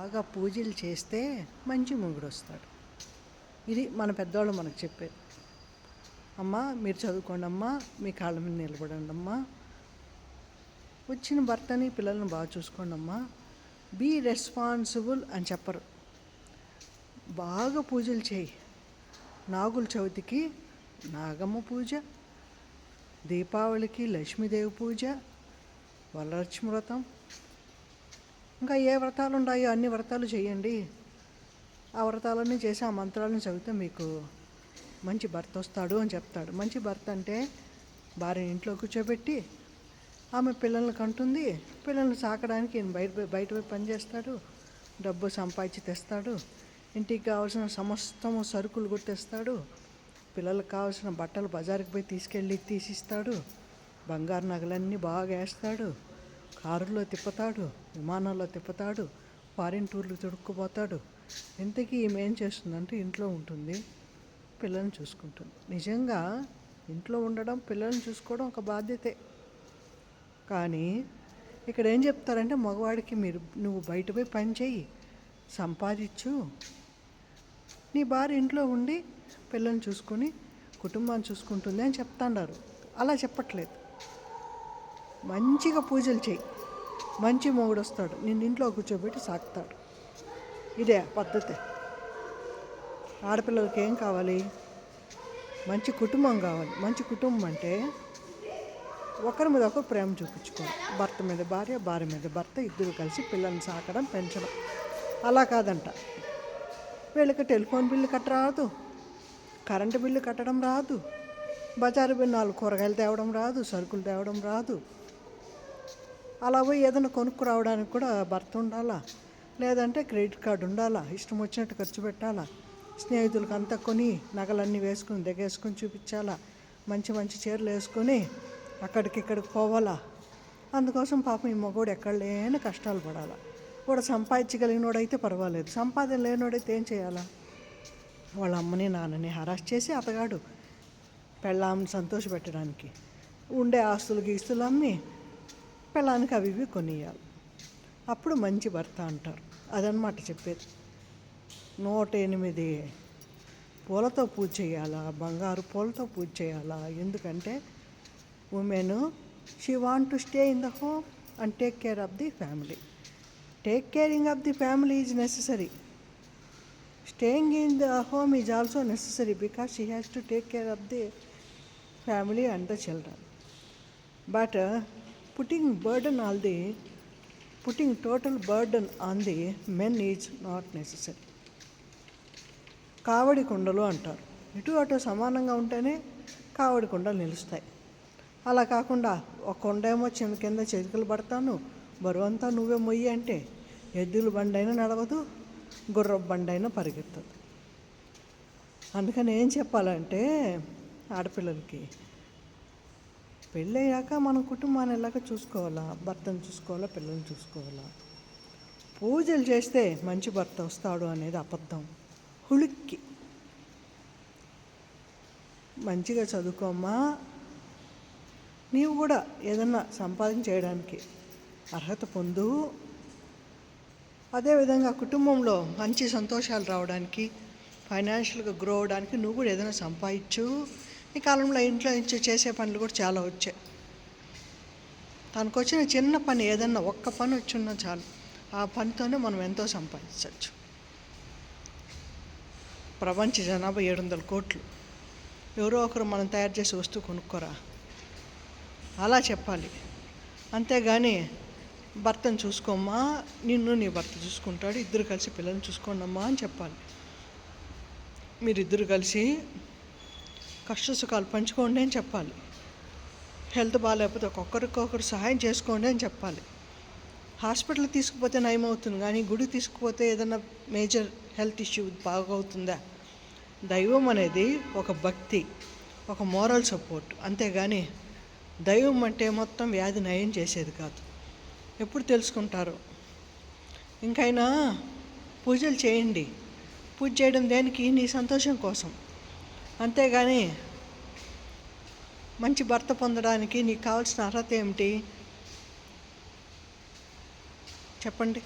బాగా పూజలు చేస్తే మంచి మొగుడు వస్తాడు ఇది మన పెద్దవాళ్ళు మనకు చెప్పారు అమ్మా మీరు చదువుకోండి అమ్మా మీ కాళ్ళ మీద నిలబడండి అమ్మా. వచ్చిన భర్తని పిల్లల్ని బాగా చూసుకోండి అమ్మా. బీ రెస్పాన్సిబుల్ అని చెప్పరు. బాగా పూజలు చేయి. నాగుల చవితికి నాగమ్మ పూజ దీపావళికి లక్ష్మీదేవి పూజ వరలక్ష్మి వ్రతం ఇంకా ఏ వ్రతాలు ఉన్నాయో అన్ని వ్రతాలు చేయండి. ఆ వ్రతాలన్నీ చేసి ఆ మంత్రాలను చదివితే మీకు మంచి భర్త వస్తాడు అని చెప్తాడు. మంచి భర్త అంటే భార్య ఇంట్లో కూర్చోబెట్టి ఆమె పిల్లల్ని కంటుంది పిల్లల్ని సాకడానికి ఈయన బయట పోయి- బయట పోయి పనిచేస్తాడు డబ్బు సంపాదించి తెస్తాడు ఇంటికి కావాల్సిన సమస్తము సరుకులు కూడా తెస్తాడు పిల్లలకు కావాల్సిన బట్టలు బజారుకి పోయి తీసుకెళ్ళి తీసిస్తాడు బంగారు నగలన్నీ బాగా వేస్తాడు. కారులో తిప్పుతాడు విమానాల్లో తిప్పుతాడు ఫారిన్ టూర్లు తుడుక్కుపోతాడు ఇంతకీ ఈమె ఏం చేస్తుందంటే ఇంట్లో ఉంటుంది పిల్లల్ని చూసుకుంటుంది. నిజంగా ఇంట్లో ఉండడం పిల్లల్ని చూసుకోవడం ఒక బాధ్యతే. కానీ ఇక్కడ ఏం చెప్తారంటే మగవాడికి మీరు నువ్వు బయట పోయి పని చేయి సంపాదించు. నీ భార్య ఇంట్లో ఉండి పిల్లల్ని చూసుకొని కుటుంబాన్ని చూసుకుంటుంది అని చెప్తాండారు. అలా చెప్పట్లేదు. మంచిగా పూజలు చేయి. మంచి మొగుడు వస్తాడు నిన్ను ఇంట్లో కూర్చోబెట్టి సాకుతాడు. ఇదే పద్ధతి. ఆడపిల్లలకి ఏం కావాలి? మంచి కుటుంబం కావాలి. మంచి కుటుంబం అంటే ఒకరి మీద ఒకరు ప్రేమ చూపించుకోవాలి భర్త మీద భార్య భార్య మీద భర్త ఇద్దరు కలిసి పిల్లల్ని సాకడం పెంచడం. అలా కాదంట. వీళ్ళకి టెలిఫోన్ బిల్లు కట్ట రాదు కరెంటు బిల్లు కట్టడం రాదు. బజారు బిల్లు నాలుగు కూరగాయలు తేవడం రాదు. సరుకులు తేవడం రాదు. అలా పోయి ఏదైనా కొనుక్కు రావడానికి కూడా భర్త ఉండాలా? లేదంటే క్రెడిట్ కార్డు ఉండాలా? ఇష్టం వచ్చినట్టు ఖర్చు పెట్టాలా? స్నేహితులకు అంతా కొని నగలన్నీ వేసుకుని దిగేసుకొని చూపించాలా? మంచి మంచి చీరలు వేసుకొని అక్కడికి ఇక్కడికి పోవాలా? అందుకోసం పాపం ఈ మగోడు ఎక్కడ లేని కష్టాలు పడాలా? కూడా సంపాదించగలిగినోడైతే పర్వాలేదు. సంపాదన లేనోడైతే ఏం చేయాలా? వాళ్ళ అమ్మని నాన్నని హరాస్ చేసి అతగాడు పెళ్ళామని సంతోషపెట్టడానికి ఉండే ఆస్తులు గీస్తులు అమ్మి పెళ్ళానికి అవి ఇవి కొనియాలి. అప్పుడు మంచి భర్త అంటారు. అదనమాట చెప్పేది. నూట ఎనిమిది పూలతో పూజ చేయాలా? బంగారు పూలతో పూజ చేయాలా? ఎందుకంటే women she want to stay in the home and take care of the family take caring of the family is necessary staying in the home is also necessary because she has to take care of the family and the children but putting burden all the putting total burden on the men is not not కావడి కుండలు అంటారు. ఇటు అటు సమానంగా ఉంటేనే కావడి కుండలు నిలుస్తాయి. అలా కాకుండా ఒక కొండ ఏమో చిన్న కింద చేతికలు పడతాను బరువంతా నువ్వే మొయ్యి అంటే ఎద్దుల బండైనా నడవదు గుర్రపు బండైనా పరిగెత్తదు. అందుకని ఏం చెప్పాలంటే ఆడపిల్లలకి పెళ్ళయ్యాక మన కుటుంబాన్ని ఎలాగ చూసుకోవాలా? భర్తను చూసుకోవాలా? పిల్లల్ని చూసుకోవాలా? పూజలు చేస్తే మంచి భర్త వస్తాడు అనేది అబద్ధం. హుళిక్కి. మంచిగా చదువుకోమ్మా నీవు కూడా ఏదన్నా సంపాదన చేయడానికి అర్హత పొందు. అదేవిధంగా కుటుంబంలో మంచి సంతోషాలు రావడానికి ఫైనాన్షియల్గా గ్రో అవడానికి నువ్వు కూడా ఏదైనా సంపాదించు. ఈ కాలంలో ఇంట్లో నుంచి చేసే పనులు కూడా చాలా వచ్చాయి. తనకు వచ్చిన చిన్న పని ఏదన్నా ఒక్క పని వచ్చిన్నా చాలు. ఆ పనితోనే మనం ఎంతో సంపాదించవచ్చు. ప్రపంచ జనాభా ఏడు వందల కోట్లు. ఎవరో ఒకరు మనం తయారు చేసే వస్తువు కొనుక్కోరా? అలా చెప్పాలి. అంతేగాని భర్తను చూసుకోమ్మా నిన్ను నీ భర్త చూసుకుంటాడు ఇద్దరు కలిసి పిల్లల్ని చూసుకోండమ్మా అని చెప్పాలి. మీరిద్దరు కలిసి కష్ట సుఖాలు పంచుకోండి అని చెప్పాలి. హెల్త్ బాగాలేకపోతే ఒక్కొక్కరికొకరు సహాయం చేసుకోండి అని చెప్పాలి. హాస్పిటల్ తీసుకుపోతే నయం అవుతుంది కానీ గుడి తీసుకుపోతే ఏదైనా మేజర్ హెల్త్ ఇష్యూ బాగవుతుందా? దైవం అనేది ఒక భక్తి ఒక మోరల్ సపోర్ట్. అంతేగాని దైవం అంటే మొత్తం వ్యాధి నయం చేసేది కాదు. ఎప్పుడు తెలుసుకుంటారు? ఇంకైనా పూజలు చేయండి. పూజ చేయడం దేనికి? నీ సంతోషం కోసం. అంతేగాని మంచి భర్త పొందడానికి నీకు కావాల్సిన అర్హత ఏమిటి? చెప్పండి.